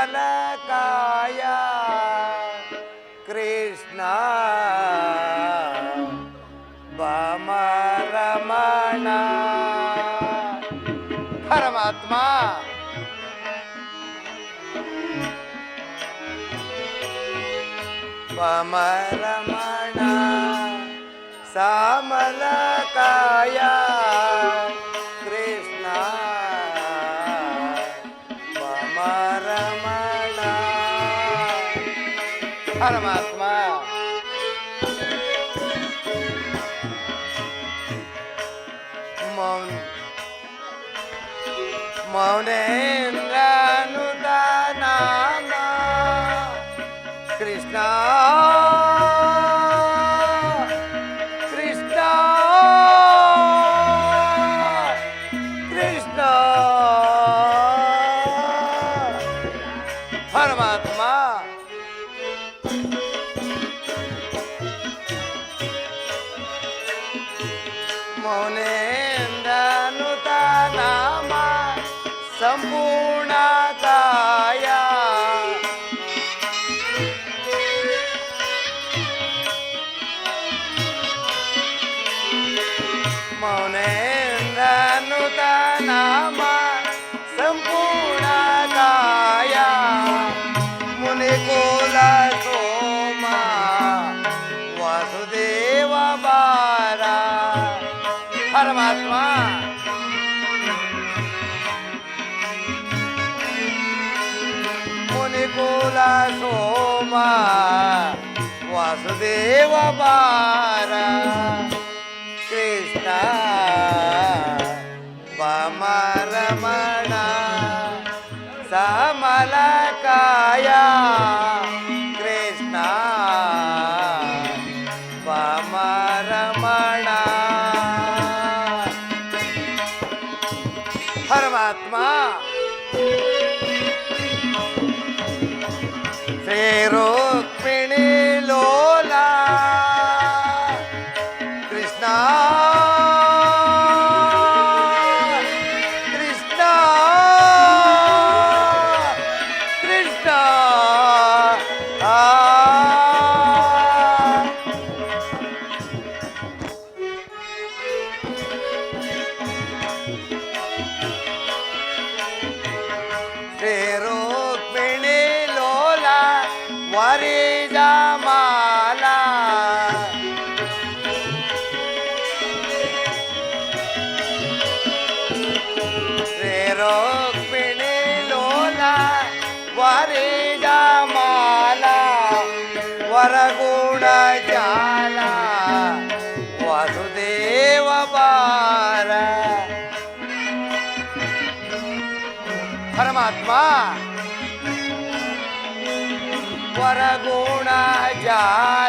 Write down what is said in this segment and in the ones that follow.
बालकाया कृष्णा रमणा परमात्मा। पमरमणा सामलकाया ಪರಮಾತ್ಮ ಮೌನ ಮೌನೇಂದ್ರನುದಾನಾಮ देव कृष्ण कृष्णा रमण समलकाया कृष्णा रमण परमात्मा श्री ವರಿಜ ಮಾಲ ವರಗುಣ ಜಾಲ ವಸುದೇವ ಬಾರ ಪರಮಾತ್ಮ ವರಗುಣ ಜಾಲ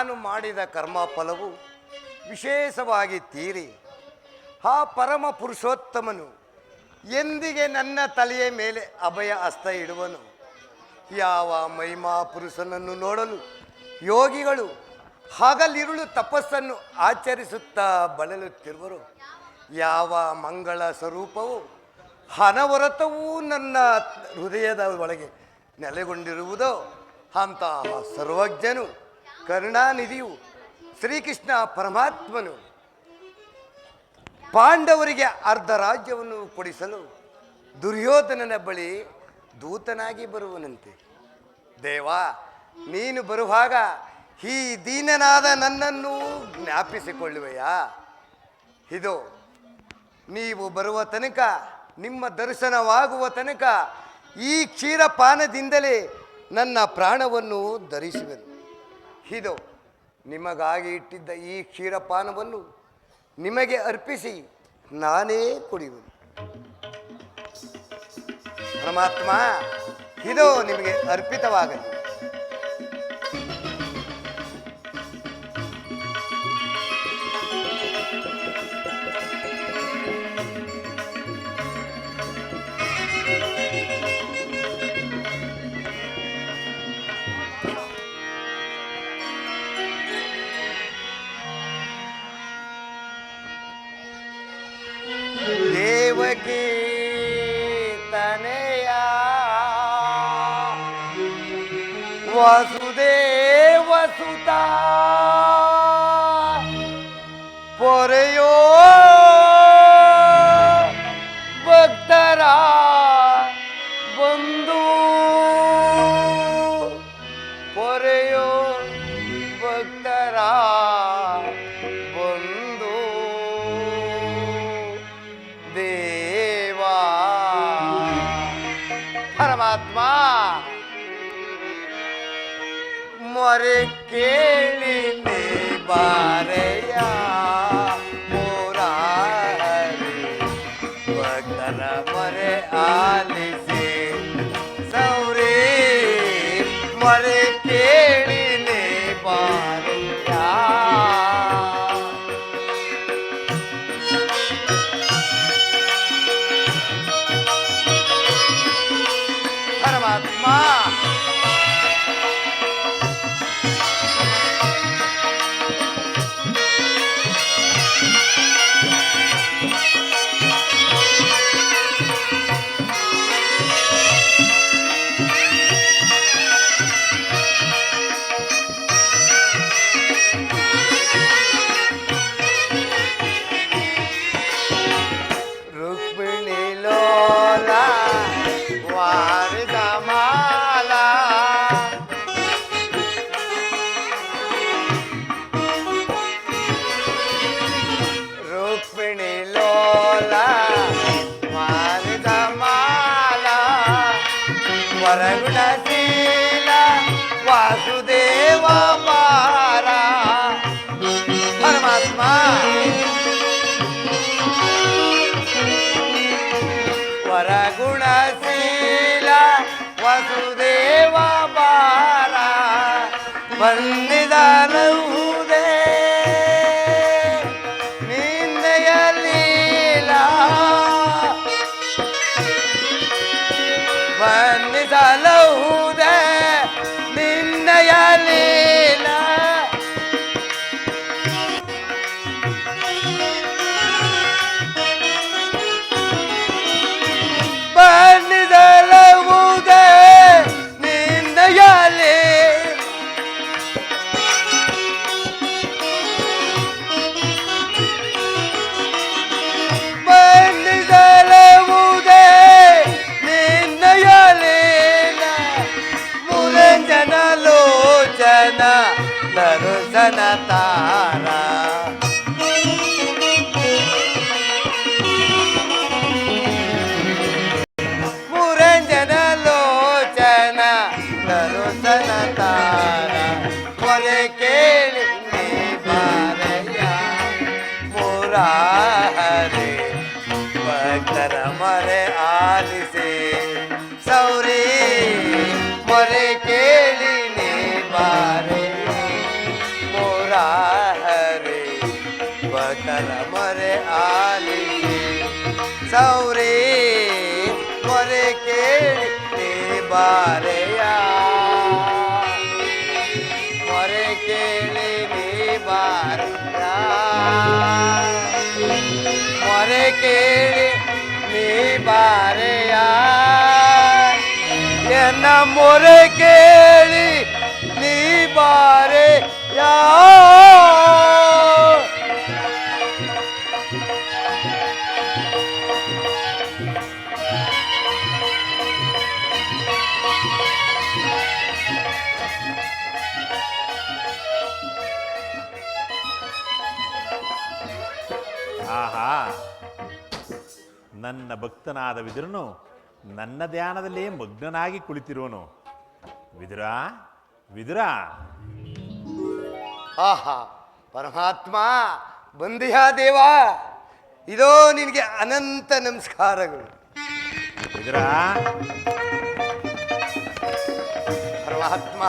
ನಾನು ಮಾಡಿದ ಕರ್ಮ ಫಲವು ವಿಶೇಷವಾಗಿ ತೀರಿ. ಆ ಪರಮ ಪುರುಷೋತ್ತಮನು ಎಂದಿಗೆ ನನ್ನ ತಲೆಯ ಮೇಲೆ ಅಭಯ ಹಸ್ತ ಇಡುವನು? ಯಾವ ಮಹಿಮಾ ಪುರುಷನನ್ನು ನೋಡಲು ಯೋಗಿಗಳು ಹಗಲಿರುಳು ತಪಸ್ಸನ್ನು ಆಚರಿಸುತ್ತಾ ಬಳಲುತ್ತಿರುವರು? ಯಾವ ಮಂಗಳ ಸ್ವರೂಪವು ಹನವರತವೂ ನನ್ನ ಹೃದಯದ ಒಳಗೆ ನೆಲೆಗೊಂಡಿರುವುದೋ? ಅಂತಹ ಸರ್ವಜ್ಞನು ಕರುಣಾನಿಧಿಯು ಶ್ರೀಕೃಷ್ಣ ಪರಮಾತ್ಮನು ಪಾಂಡವರಿಗೆ ಅರ್ಧ ರಾಜ್ಯವನ್ನು ಕೊಡಿಸಲು ದುರ್ಯೋಧನನ ಬಳಿ ದೂತನಾಗಿ ಬರುವನಂತೆ. ದೇವಾ, ನೀನು ಬರುವಾಗ ಈ ದೀನನಾದ ನನ್ನನ್ನು ಜ್ಞಾಪಿಸಿಕೊಳ್ಳುವೆಯಾ? ಇದು, ನೀವು ಬರುವ ತನಕ, ನಿಮ್ಮ ದರ್ಶನವಾಗುವ ತನಕ ಈ ಕ್ಷೀರಪಾನದಿಂದಲೇ ನನ್ನ ಪ್ರಾಣವನ್ನು ಧರಿಸುವೆನು. ಇದು ನಿಮಗಾಗಿ ಇಟ್ಟಿದ್ದ ಈ ಕ್ಷೀರಪಾನವನ್ನು ನಿಮಗೆ ಅರ್ಪಿಸಿ ನಾನೇ ಕುಡಿಯುವುದು ಪರಮಾತ್ಮ ಇದು ನಿಮಗೆ ಅರ್ಪಿತವಾಗಲಿ. ಪೊರೆಯೋ ಭಕ್ತರ ಬಂದು ದೇವಾ. ಪರಮಾತ್ಮ ಮೊರೆ ಕೇಳಿ ನೀ Wow. ಮೊರೆ ಕೇಳಿ ನೀ ಬಾರೆ ಮುರಾರೆ ಭಕ್ತರ ಮರೆ ಆಲಿಸಿ ಸೌರಿ ಮೊರೆ ಕೇಳಿ ನೀ ಬಾರೆಯ ಮೊರೆ ಕೇಳಿ ನೀ ಬಾರೆಯ ಮೊರೆ ಕೇಳಿ ನೀ ಬಾರೆ ಯಾ ಆಹಾ. ನನ್ನ ಭಕ್ತನಾದ ವಿದುರನು ನನ್ನ ಧ್ಯಾನದಲ್ಲೇ ಮಗ್ನನಾಗಿ ಕುಳಿತಿರುವನು ವಿದುರ ವಿದುರ. ಆಹಾ ಪರಮಾತ್ಮ ಬಂದಿಹ ದೇವ. ಇದೋ ನಿನಗೆ ಅನಂತ ನಮಸ್ಕಾರಗಳು. ವಿದುರ. ಪರಮಾತ್ಮ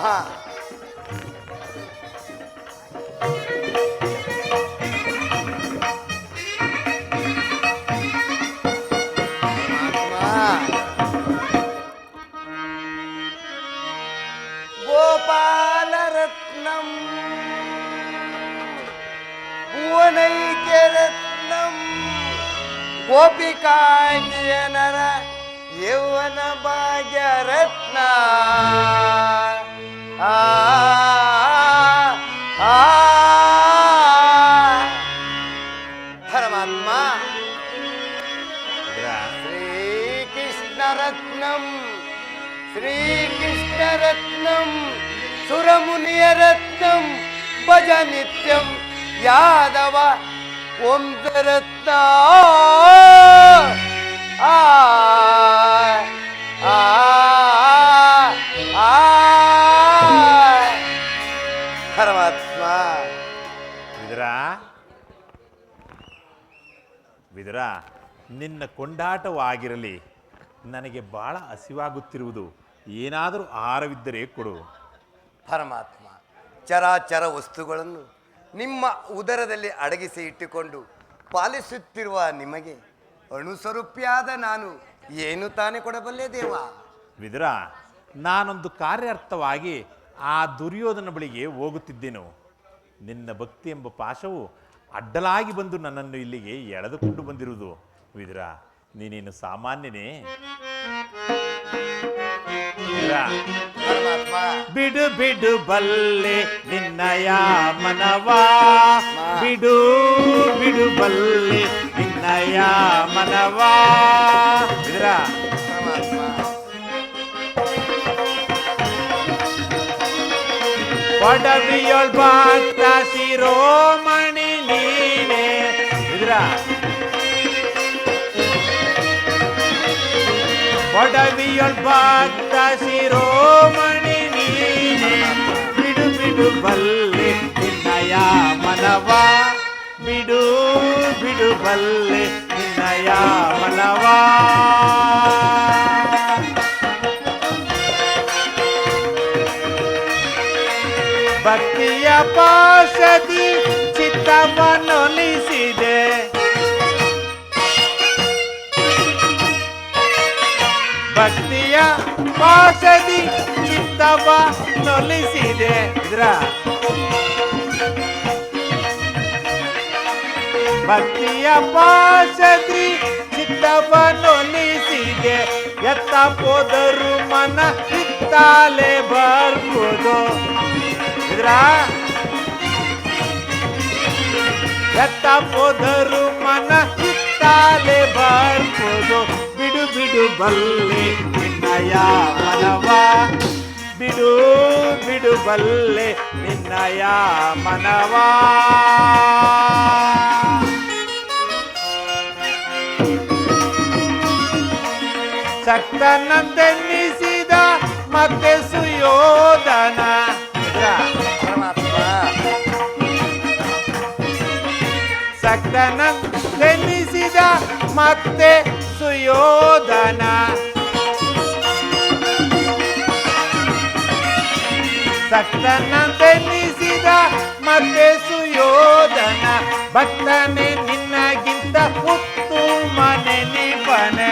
ैजरत्नं कोपि काज्यनर यौवन बाजरत्ना हरमन्मा श्रीकृष्णरत्नं श्रीकृष्णरत्नं सुरमुनियरत्न ಭಜ ನಿತ್ಯಂ ಯಾದವ ಆ ಆ ಆ ಪರಮಾತ್ಮ. ವಿದುರ ವಿದುರ ನಿನ್ನ ಕೊಂಡಾಟವಾಗಿರಲಿ. ನನಗೆ ಬಹಳ ಹಸಿವಾಗುತ್ತಿರುವುದು. ಏನಾದರೂ ಆಹಾರವಿದ್ದರೆ ಕೊಡು. ಪರಮಾತ್ಮ. ಚರಾಚರ ವಸ್ತುಗಳನ್ನು ನಿಮ್ಮ ಉದರದಲ್ಲಿ ಅಡಗಿಸಿ ಇಟ್ಟುಕೊಂಡು ಪಾಲಿಸುತ್ತಿರುವ ನಿಮಗೆ ಅಣುಸ್ವರೂಪಿಯಾದ ನಾನು ಏನು ತಾನೇ ಕೊಡಬಲ್ಲೆ ದೇವ? ವಿದುರ ನಾನೊಂದು ಕಾರ್ಯಾರ್ಥವಾಗಿ ಆ ದುರ್ಯೋಧನ ಬಳಿಗೆ ಹೋಗುತ್ತಿದ್ದೆನು. ನಿನ್ನ ಭಕ್ತಿ ಎಂಬ ಪಾಶವು ಅಡ್ಡಲಾಗಿ ಬಂದು ನನ್ನನ್ನು ಇಲ್ಲಿಗೆ ಎಳೆದುಕೊಂಡು ಬಂದಿರುವುದು. ವಿದುರ ನೀನೇನು ಸಾಮಾನ್ಯನೇ? ವಿದುರ, ಬಿಡು ಬಿಡು ಬಲ್ಲೆ ನಿನ್ನಯ ಮನವಾ ಬಿಡು ಬಿಡು ಬಲ್ಲೆ ನಿನ್ನಯ ಮನವಾ ವಿದುರ ಪರಮಾತ್ಮ ಪಡವಿಯೊಳ್ ಭಕ್ತ ಶಿರೋಮಣಿ ನೀನೆ ಇದ್ರ ಪಡವಿಯೊಳ್ ಭಕ್ತ ಶಿರೋಮಣಿ ನೀನೆ ಬಿಡು ಬಿಡು ಬಲ್ಲೆ ನಿನ್ನಯ ಮನವ ಬಿಡು ಬಿಡು ಬಲ್ಲೆ ನಿನ್ನಯ ಮನವಾ ಭಕ್ತಿಯ ಪಾಶದಿ ಚಿತ್ತವನ್ನೊಲಿಸಿದೆ ಭಕ್ತಿಯ ಪಾಶದಿ ಚಿತ್ತವ ನೊಲಿಸಿದೆ. ಇದ್ರ? ಭಕ್ತಿಯ ಪಾಶದಿ ಚಿತ್ತವ ನೊಲಿಸಿದೆ. ಎತ್ತ ಹೋದರು ಮನ ಇತ್ತಾಲೆ ಬರ್ಬೋದು. ಇದ್ರ? ಎತ್ತ ಹೋದರು ಮನ ಇತ್ತಾಲೆ ಬರ್ಬೋದು. ಬಿಡು ಬಿಡು ಬಲ್ಲೆ, ವಿನಯ ಮನವ. ಬಿಡು ಬಿಡು ಬಲ್ಲೆ ನಿನ್ನಯ ಮನವಾ. ಸಕ್ತನಂತೆನ್ನಿಸಿದ ಮತ್ತೆ ಸುಯೋಧನ. ಸಕ್ತನಂತೆನ್ನಿಸಿದ ಮತ್ತೆ ಸುಯೋಧನ. ಸಕ್ತನೆನಿಸಿದ ಮತ್ತೆ ಸುಯೋಧನ, ಭಕ್ತನೆ, ನಿನ್ನಗಿಂತ ಹುತ್ತು ಮನೆ ನಿಪನೆ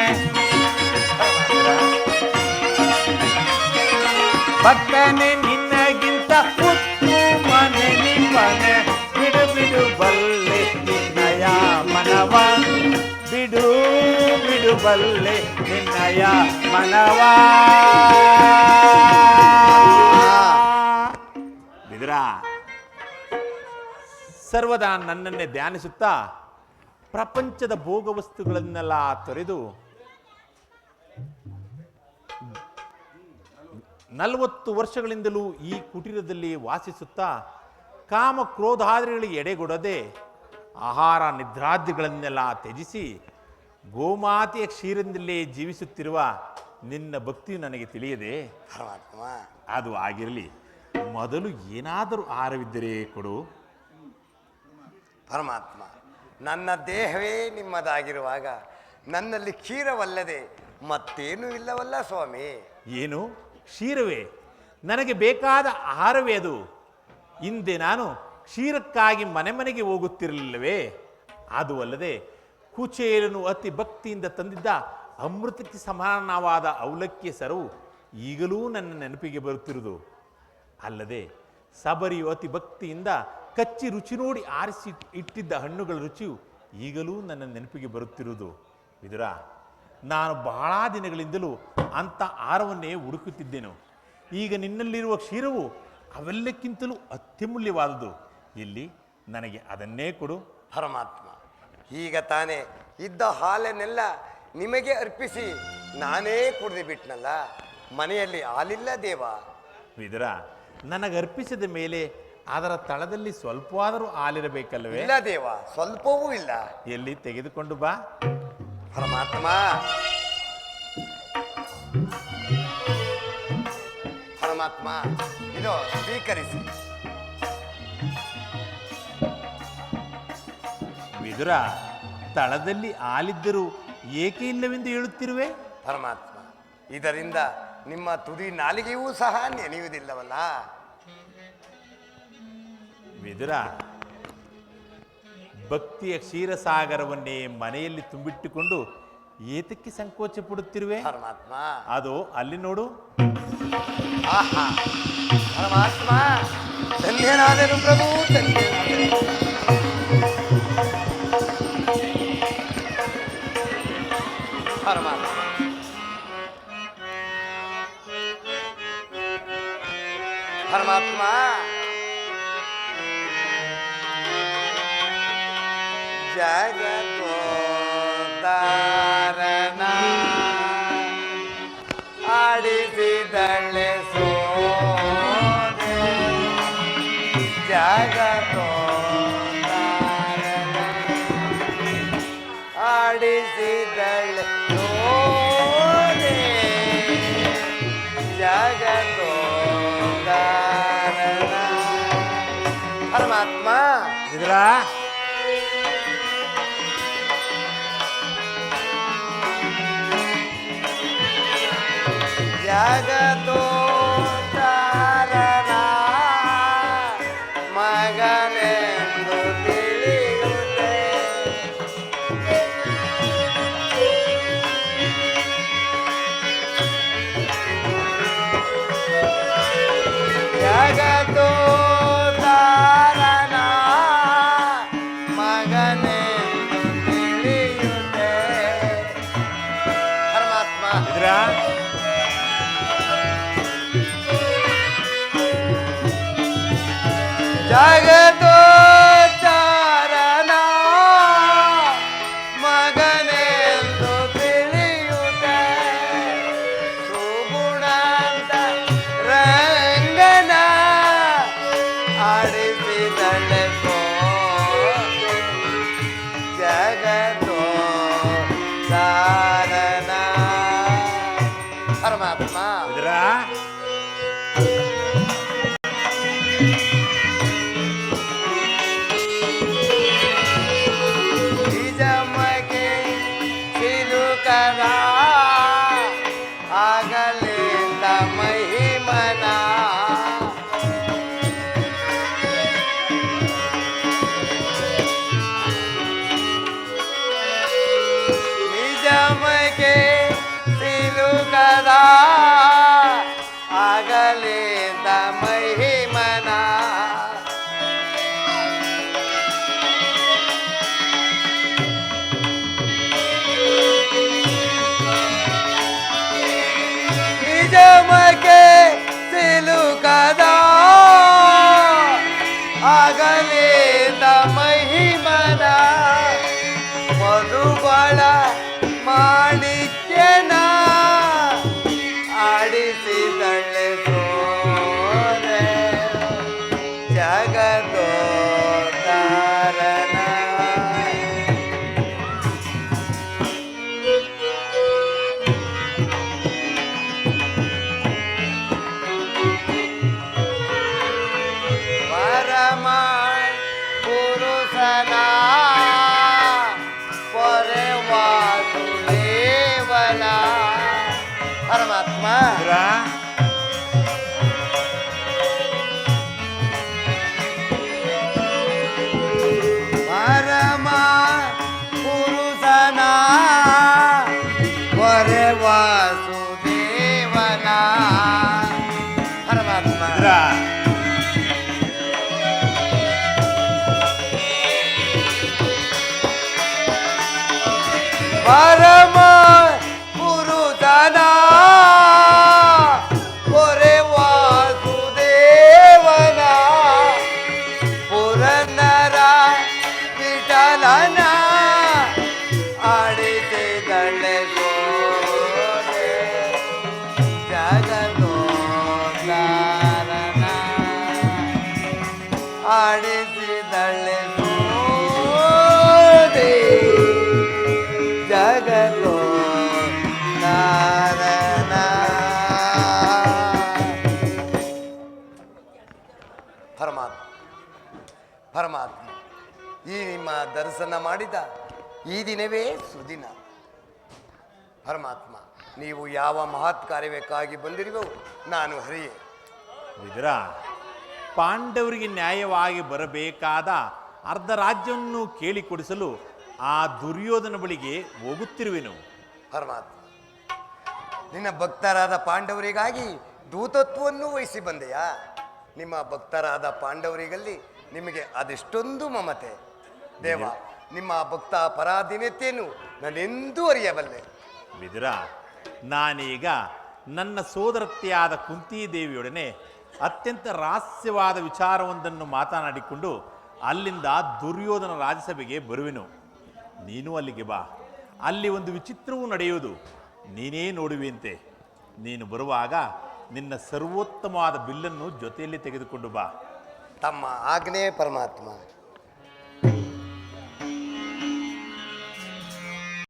ಭಕ್ತನೆ, ನಿನ್ನಗಿಂತ ಹುತ್ತು ಮನೆ ನಿಪನೆ ಬಿಡು ಬಿಡು, ಬಲ್ಲೆ, ನಿನ್ನಯ ಮನವ. ಬಿಡು ಬಿಡು, ಬಲ್ಲೆ, ನಿನ್ನಯ ಮನವ. ಸರ್ವದಾ ನನ್ನನ್ನೇ ಧ್ಯಾನಿಸುತ್ತಾ ಪ್ರಪಂಚದ ಭೋಗ ವಸ್ತುಗಳನ್ನೆಲ್ಲ ತೊರೆದು ನಲವತ್ತು ವರ್ಷಗಳಿಂದಲೂ ಈ ಕುಟೀರದಲ್ಲಿ ವಾಸಿಸುತ್ತಾ ಕಾಮ ಕ್ರೋಧಾದಿಗಳಿಗೆ ಎಡೆಗೊಡದೆ ಆಹಾರ ನಿದ್ರಾದಿಗಳನ್ನೆಲ್ಲ ತ್ಯಜಿಸಿ ಗೋಮಾತೆಯ ಕ್ಷೀರದಿಂದಲೇ ಜೀವಿಸುತ್ತಿರುವ ನಿನ್ನ ಭಕ್ತಿಯು ನನಗೆ ತಿಳಿಯದೆ. ಅದು ಆಗಿರಲಿ ಮೊದಲು ಏನಾದರೂ ಆರವಿದ್ದರೆ ಕೊಡು. ಪರಮಾತ್ಮ. ನನ್ನ ದೇಹವೇ ನಿಮ್ಮದಾಗಿರುವಾಗ ನನ್ನಲ್ಲಿ ಕ್ಷೀರವಲ್ಲದೆ ಮತ್ತೇನೂ ಇಲ್ಲವಲ್ಲ ಸ್ವಾಮಿ? ಏನು? ಕ್ಷೀರವೇ? ನನಗೆ ಬೇಕಾದ ಆಹಾರವೇ ಅದು. ಹಿಂದೆ ನಾನು ಕ್ಷೀರಕ್ಕಾಗಿ ಮನೆ ಮನೆಗೆ ಹೋಗುತ್ತಿರಲಿಲ್ಲವೇ? ಅದು ಅಲ್ಲದೆ ಕುಚೇಲನು ಅತಿ ಭಕ್ತಿಯಿಂದ ತಂದಿದ್ದ ಅಮೃತಕ್ಕೆ ಸಮಾನವಾದ ಅವಲಕ್ಕಿಯ ಸರವು ಈಗಲೂ ನನ್ನ ನೆನಪಿಗೆ ಬರುತ್ತಿರುವುದು. ಅಲ್ಲದೆ ಸಬರಿಯು ಅತಿ ಭಕ್ತಿಯಿಂದ ಕಚ್ಚಿ ರುಚಿ ನೋಡಿ ಆರಿಸಿ ಇಟ್ಟಿದ್ದ ಹಣ್ಣುಗಳ ರುಚಿಯು ಈಗಲೂ ನನ್ನ ನೆನಪಿಗೆ ಬರುತ್ತಿರುವುದು. ವಿದುರ ನಾನು ಬಹಳ ದಿನಗಳಿಂದಲೂ ಅಂಥ ಆಹಾರವನ್ನೇ ಹುಡುಕುತ್ತಿದ್ದೆನು. ಈಗ ನಿನ್ನಲ್ಲಿರುವ ಕ್ಷೀರವು ಅವೆಲ್ಲಕ್ಕಿಂತಲೂ ಅತ್ಯಮೂಲ್ಯವಾದುದು. ಇಲ್ಲಿ ನನಗೆ ಅದನ್ನೇ ಕೊಡು. ಪರಮಾತ್ಮ ಈಗ ತಾನೇ ಇದ್ದ ಹಾಲನ್ನೆಲ್ಲ ನಿಮಗೆ ಅರ್ಪಿಸಿ ನಾನೇ ಕುಡಿದು ಬಿಟ್ನಲ್ಲ ಮನೆಯಲ್ಲಿ ಹಾಲಿಲ್ಲ ದೇವ. ವಿದುರ ನನಗೆ ಅರ್ಪಿಸಿದ ಮೇಲೆ ಅದರ ತಳದಲ್ಲಿ ಸ್ವಲ್ಪವಾದರೂ ಹಾಲಿರಬೇಕಲ್ವೇ? ಇಲ್ಲ ದೇವ ಸ್ವಲ್ಪವೂ ಇಲ್ಲ. ಎಲ್ಲಿ? ತೆಗೆದುಕೊಂಡು ಬಾ. ಪರಮಾತ್ಮ. ಪರಮಾತ್ಮ ಇದು ಸ್ವೀಕರಿಸಿ. ವಿದುರ ತಳದಲ್ಲಿ ಆಲಿದ್ದರೂ ಏಕೆ ಇಲ್ಲವೆಂದು ಹೇಳುತ್ತಿರುವೆ? ಪರಮಾತ್ಮ ಇದರಿಂದ ನಿಮ್ಮ ತುದಿ ನಾಲಿಗೆಯೂ ಸಹ ನೆನೆಯುವುದಿಲ್ಲವಲ್ಲ. ವಿದುರ ಭಕ್ತಿಯ ಕ್ಷೀರಸಾಗರವನ್ನೇ ಮನೆಯಲ್ಲಿ ತುಂಬಿಟ್ಟುಕೊಂಡು ಏತಕ್ಕೆ ಸಂಕೋಚ ಪಡುತ್ತಿರುವೆ ಪರಮಾತ್ಮ ಅದು ಅಲ್ಲಿ ನೋಡು ಆಹಾ ಪರಮಾತ್ಮ ಧನ್ಯನಾದನು ಪ್ರಭು ಧನ್ಯನಾದನು ಪರಮಾತ್ಮ ಪರಮಾತ್ಮ ಜಗದೋದಾರನ ಆಡಿಸಿದಳೆ ಸೋದೆ ಜಗದೋದಾರನ ಆಡಿಸಿದಳೆ ಸೋದೆ ಜಗದೋದಾರನ ಪರಮಾತ್ಮ ವಿದುರ ครับป้า ಪರಮಾತ್ಮ ದರ್ಶನ ಮಾಡಿದ ಈ ದಿನವೇ ಸುದಿನ. ಪರಮಾತ್ಮ ನೀವು ಯಾವ ಮಹತ್ ಕಾರ್ಯಕ್ಕಾಗಿ ಬಂದಿರುವೋ ನಾನು ಹರಿಯೇ. ವಿದುರ ಪಾಂಡವರಿಗೆ ನ್ಯಾಯವಾಗಿ ಬರಬೇಕಾದ ಅರ್ಧ ರಾಜ್ಯವನ್ನು ಕೇಳಿಕೊಡಿಸಲು ಆ ದುರ್ಯೋಧನ ಬಳಿಗೆ ಹೋಗುತ್ತಿರುವೆನು. ಪರಮಾತ್ಮ ನಿನ್ನ ಭಕ್ತರಾದ ಪಾಂಡವರಿಗಾಗಿ ದೂತತ್ವವನ್ನು ವಹಿಸಿ ಬಂದೆಯಾ? ನಿಮ್ಮ ಭಕ್ತರಾದ ಪಾಂಡವರಿಗಲ್ಲಿ ನಿಮಗೆ ಅದೆಷ್ಟೊಂದು ಮಮತೆ. ದೇವ ನಿಮ್ಮ ಭಕ್ತ ಪರಾಧೀನತೆಯನ್ನು ನಾನೆಂದೂ ಅರಿಯಬಲ್ಲೆ. ವಿದುರ ನಾನೀಗ ನನ್ನ ಸೋದರತ್ತೆಯಾದ ಕುಂತಿದೇವಿಯೊಡನೆ ಅತ್ಯಂತ ರಹಸ್ಯವಾದ ವಿಚಾರವೊಂದನ್ನು ಮಾತನಾಡಿಕೊಂಡು ಅಲ್ಲಿಂದ ದುರ್ಯೋಧನ ರಾಜಸಭೆಗೆ ಬರುವೆನು. ನೀನು ಅಲ್ಲಿಗೆ ಬಾ. ಅಲ್ಲಿ ಒಂದು ವಿಚಿತ್ರವೂ ನಡೆಯುವುದು ನೀನೇ ನೋಡುವಿಯಂತೆ. ನೀನು ಬರುವಾಗ ನಿನ್ನ ಸರ್ವೋತ್ತಮವಾದ ಬಿಲ್ಲನ್ನು ಜೊತೆಯಲ್ಲಿ ತೆಗೆದುಕೊಂಡು ಬಾ. ತಮ್ಮ ಆಗ್ನೇ ಪರಮಾತ್ಮ.